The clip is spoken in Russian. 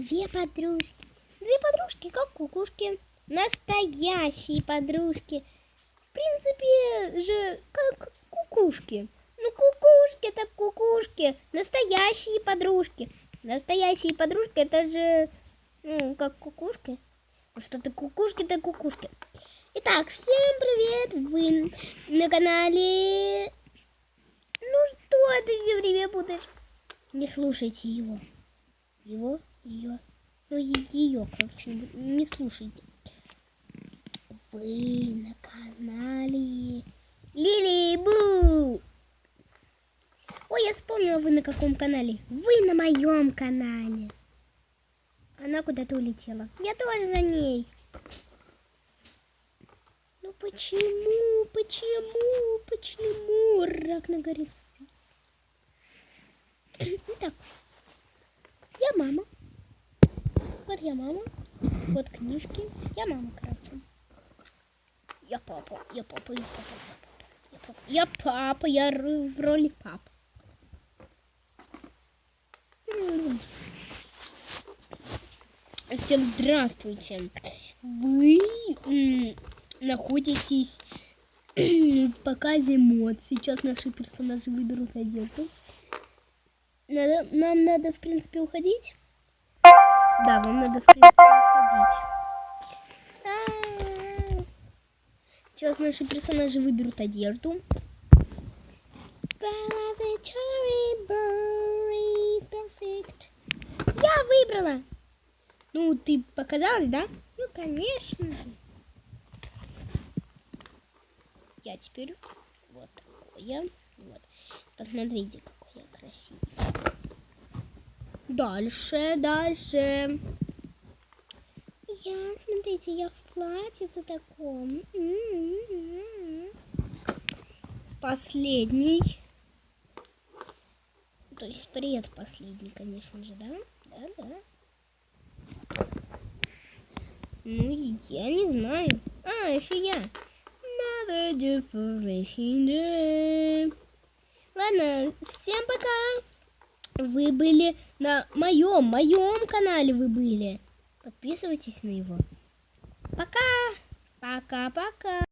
две подружки. Две подружки, как кукушки. Настоящие подружки. В принципе же, как кукушки. Ну, кукушки так кукушки. Настоящие подружки. Настоящие подружки, это же, ну, как кукушки. Ну, Что ты кукушки, так кукушки. Итак, всем привет! Вы на канале... Ну что ты все время будешь? Не слушайте его. Его, ее. Ну, ее, короче, не слушайте. Вы на канале Лили Бу. Ой, я вспомнила, вы на каком канале. Вы на моем канале. Она куда-то улетела. Я тоже за ней. Ну почему, почему, почему рак на горе? Итак, я мама. Вот я мама. Вот книжки. Я мама, короче. Я папа, я папа, я папа, я папа. Я папа, я р- в роли пап. Всем здравствуйте. Вы находитесь в показе мод. Сейчас наши персонажи выберут одежду. Надо, нам надо, в принципе, уходить. Да, вам надо, в принципе, уходить. А-а-а. Сейчас наши персонажи выберут одежду. Я выбрала. Ну, ты показалась, да? Ну, конечно же. Я теперь вот такое. Вот. Посмотрите, какой я красивый. Дальше, дальше. Я, смотрите, я в платье-то таком. Последний. То есть предпоследний, конечно же, да? Да, да. Ну, я не знаю. А, еще я. Another different day. Ладно, всем пока. Вы были на моем, моем канале вы были. Подписывайтесь на его. Пока. Пока-пока.